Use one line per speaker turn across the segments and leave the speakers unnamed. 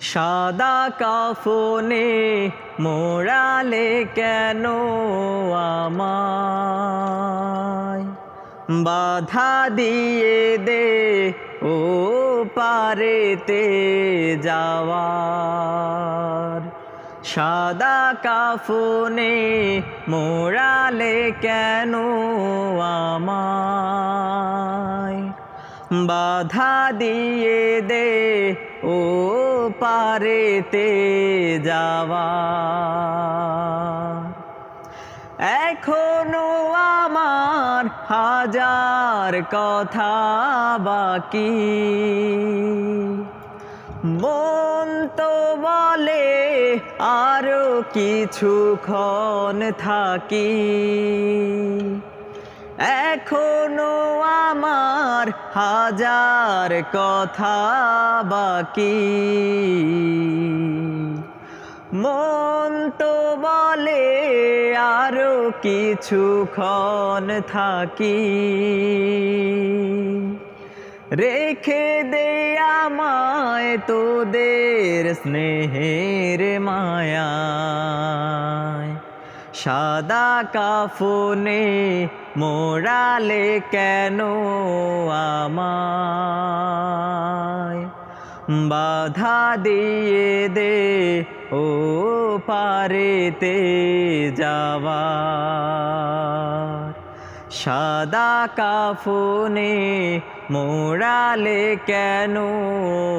সাদা কাফনে মোড়ালে কেন আমায়? বাধা দিয়ে দে ও পারেতে যাওয়ার। সাদা কাফনে মোড়ালে কেন আমায়? বাধা দিয়ে দে, ও পারেতে যাওয়া। এখনও আমার হাজার কথা বাকি। মন তো বলে আরও কিছুক্ষণ থাকি। এখনও হাজার কথা বাকি। মন তো বলে আরও কিছুক্ষণ থাকি। রেখে দে আমায় তোদের স্নেহের মায়ায় সাদা কাফনে মোড়ালে কেন আমায়? বাধা দিয়ে দে ও পারেতে যাওয়ার। সাদা কাফনে মোড়ালে কেন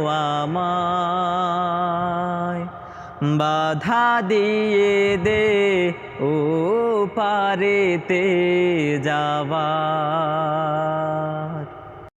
আমায়? বাধা দিয়ে দে ও পারেতে যাওয়া